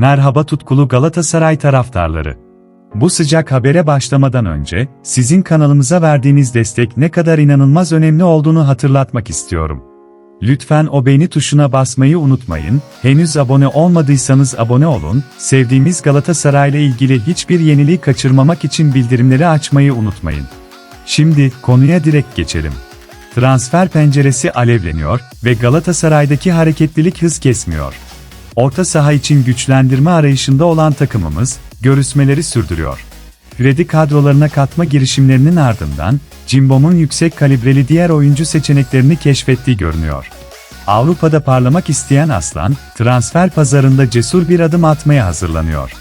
Merhaba tutkulu Galatasaray taraftarları. Bu sıcak habere başlamadan önce, sizin kanalımıza verdiğiniz destek ne kadar inanılmaz önemli olduğunu hatırlatmak istiyorum. Lütfen o beğeni tuşuna basmayı unutmayın, henüz abone olmadıysanız abone olun, sevdiğimiz Galatasaray ile ilgili hiçbir yeniliği kaçırmamak için bildirimleri açmayı unutmayın. Şimdi konuya direkt geçelim. Transfer penceresi alevleniyor ve Galatasaray'daki hareketlilik hız kesmiyor. Orta saha için güçlendirme arayışında olan takımımız, görüşmeleri sürdürüyor. Kredi kadrolarına katma girişimlerinin ardından, Cimbom'un yüksek kalibreli diğer oyuncu seçeneklerini keşfettiği görünüyor. Avrupa'da parlamak isteyen Aslan, transfer pazarında cesur bir adım atmaya hazırlanıyor.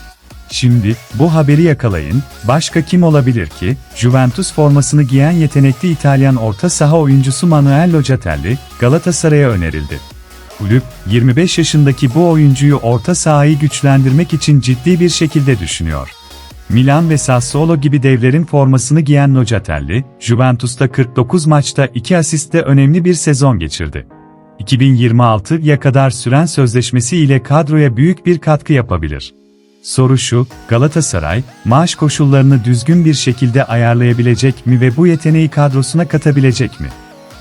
Şimdi, bu haberi yakalayın, başka kim olabilir ki, Juventus formasını giyen yetenekli İtalyan orta saha oyuncusu Manuel Locatelli, Galatasaray'a önerildi. Kulüp, 25 yaşındaki bu oyuncuyu orta sahayı güçlendirmek için ciddi bir şekilde düşünüyor. Milan ve Sassuolo gibi devlerin formasını giyen Locatelli, Juventus'ta 49 maçta 2 asistle önemli bir sezon geçirdi. 2026'ya kadar süren sözleşmesi ile kadroya büyük bir katkı yapabilir. Soru şu, Galatasaray, maaş koşullarını düzgün bir şekilde ayarlayabilecek mi ve bu yeteneği kadrosuna katabilecek mi?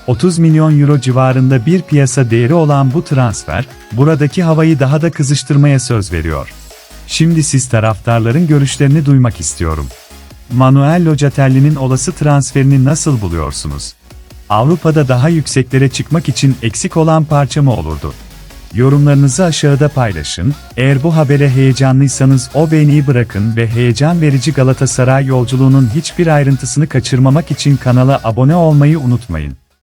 30 milyon euro civarında bir piyasa değeri olan bu transfer, buradaki havayı daha da kızıştırmaya söz veriyor. Şimdi siz taraftarların görüşlerini duymak istiyorum. Manuel Locatelli'nin olası transferini nasıl buluyorsunuz? Avrupa'da daha yükseklere çıkmak için eksik olan parça mı olurdu? Yorumlarınızı aşağıda paylaşın. Eğer bu habere heyecanlıysanız o beğeniyi bırakın ve heyecan verici Galatasaray yolculuğunun hiçbir ayrıntısını kaçırmamak için kanala abone olmayı unutmayın.